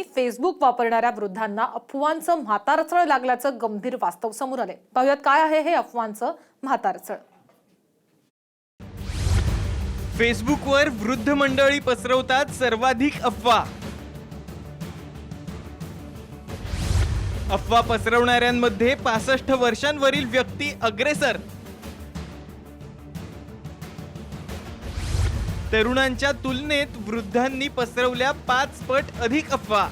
Facebook वापरणाऱ्या वृद्धांना अफवांचं म्हातारचळ लागल्याचं गंभीर वास्तव समोर आले पाहुयात काय आहे हे अफवांचं म्हातारचळ. फेसबुकवर वृद्ध मंडळी पसरवतात सर्वाधिक अफवा. अफवा पसरवणाऱ्यांमध्ये पासष्ट वर्षांवरील व्यक्ती अग्रेसर. तरुणांच्या तुलनेत वृद्धांनी पसरवल्या पाच पट अधिक अफवा.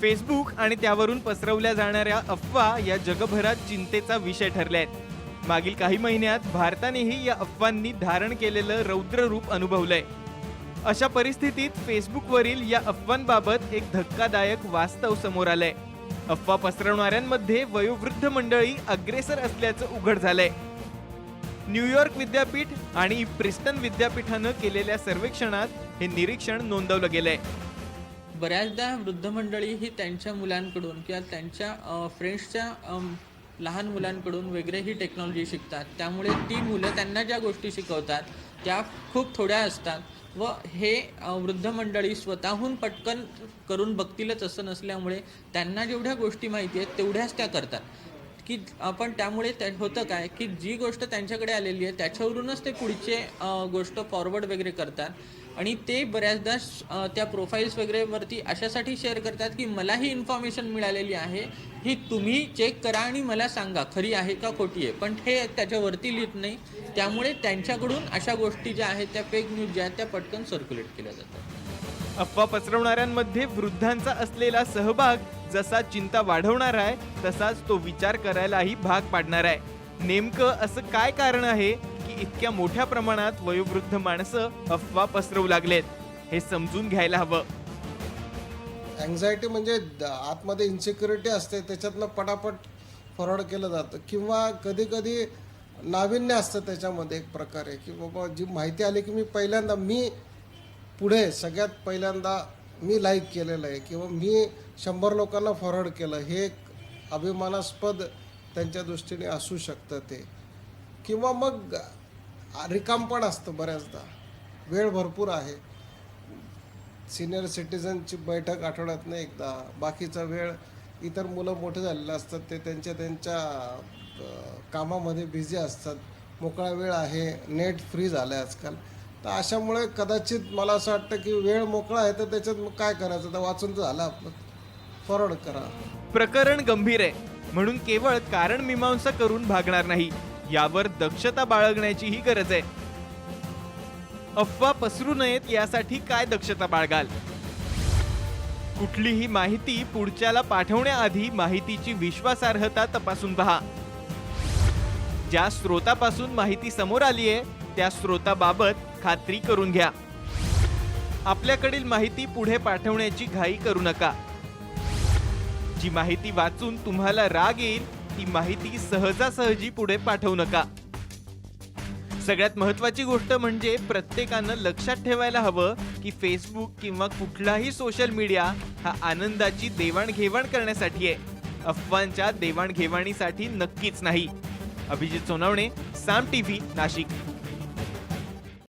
फेसबुक आणि त्यावरून पसरवल्या जाणाऱ्या अफवा या जगभरात चिंतेचा विषय ठरल्या आहेत मागील काही महिन्यात भारतानेही या अफवांनी धारण केलेलं रौद्र रूप अनुभवलंय. अशा परिस्थितीत फेसबुकवरील या अफवांबाबत एक धक्कादायक वास्तव समोर आलंय. अफवा पसरवणाऱ्यांमध्ये वयोवृद्ध मंडळी अग्रेसर असल्याचं उघड झालंय. न्यूयॉर्क विद्यापीठ आणि प्रिस्टन विद्यापीठानं केलेल्या सर्वेक्षणात हे निरीक्षण नोंदवलं गेलंय. बऱ्याचदा वृद्ध मंडळी ही त्यांच्या मुलांकडून किंवा त्यांच्या फ्रेंड्सच्या लहान मुलांकडून वगैरे ही टेक्नॉलॉजी शिकतात. त्यामुळे ती मुलं त्यांना ज्या गोष्टी शिकवतात त्या खूप थोड्या असतात व हे वृद्ध मंडळी स्वतःहून पटकन करून बघतीलच असं नसल्यामुळे त्यांना जेवढ्या गोष्टी माहिती आहेत तेवढ्याच त्या करतात. की आपण त्यामुळे त्या होतं काय की जी गोष्ट त्यांच्याकडे आलेली आहे त्याच्यावरूनच ते पुढचे गोष्ट फॉरवर्ड वगैरे करतात. आणि ते बऱ्याचदा श- त्या प्रोफाईल्स वगैरेवरती अशासाठी शेअर करतात की मला ही इन्फॉर्मेशन मिळालेली आहे ही तुम्ही चेक करा आणि मला सांगा खरी आहे का खोटी आहे. पण हे त्याच्यावरती लिहित नाही. त्यामुळे त्यांच्याकडून अशा गोष्टी ज्या आहेत त्या फेक न्यूज ज्या आहेत त्या पटकन सर्क्युलेट केल्या जातात. अफवा पसरवणाऱ्यांमध्ये वृद्धांचा असलेला सहभाग जसा चिंता वाढवणार आहे तसाच तो विचार करायलाही भाग पाडणार आहे. नेमकं असं काय कारण आहे की इतक्या मोठ्या प्रमाणात वयोवृद्ध माणसं अफवा पसरवू लागलेत? हे समजून घ्यायला हवं. अँझायटी म्हणजे द- आतमध्ये इन्सिक्युरिटी असते त्याच्यातनं पटापट फॉरवर्ड केलं जातं. किंवा कधी कधी नाविन्य असतं त्याच्यामध्ये एक प्रकारे की बाबा जी माहिती आली की मी पहिल्यांदा मी पुढे सगळ्यात पहिल्यांदा मी लाईक केलेलं आहे किंवा मी शंभर लोकांना फॉरवर्ड केलं हे एक अभिमानास्पद त्यांच्या दृष्टीने असू शकतं ते. किंवा मग रिकाम पण असतं बऱ्याचदा. वेळ भरपूर आहे. सिनियर सिटीजनची बैठक आठवड्यातनं एकदा. बाकीचा वेळ इतर मुलं मोठे झालेले असतात ते त्यांच्या त्यांच्या कामामध्ये बिझी असतात. मोकळा वेळ आहे. नेट फ्री झालं आहे आजकाल. तर अशामुळे कदाचित मला असं वाटतं की वेळ मोकळा आहे तर त्याच्यात मग काय करायचं? तर वाचून तर झालं आपलं. फॉरवर्ड करा. प्रकरण गंभीर आहे. म्हणून केवळ कारण मीमांसा करून भागणार नाही. यावर दक्षता बाळगण्याचीही गरज आहे. अफवा पसरू नयेत यासाठी काय दक्षता बाळगाल? कुठलीही माहिती पुढच्याला पाठवण्याआधी माहितीची विश्वासार्हता तपासून पहा. ज्या स्रोतापासून माहिती समोर आली आहे त्या स्रोताबाबत खात्री करून घ्या. आपल्याकडील माहिती पुढे पाठवण्याची घाई करू नका. जी माहिती वाचून तुम्हाला राग येईल ती माहिती सहजासहजी पुढे पाठवू नका. सगळ्यात महत्वाची गोष्ट म्हणजे प्रत्येकानं लक्षात ठेवायला हवं की फेसबुक किंवा कुठलाही सोशल मीडिया हा आनंदाची देवाणघेवाण करण्यासाठी आहे. अफवांच्या देवाणघेवाणीसाठी नक्कीच नाही. अभिजित सोनवणे साम टीव्ही नाशिक.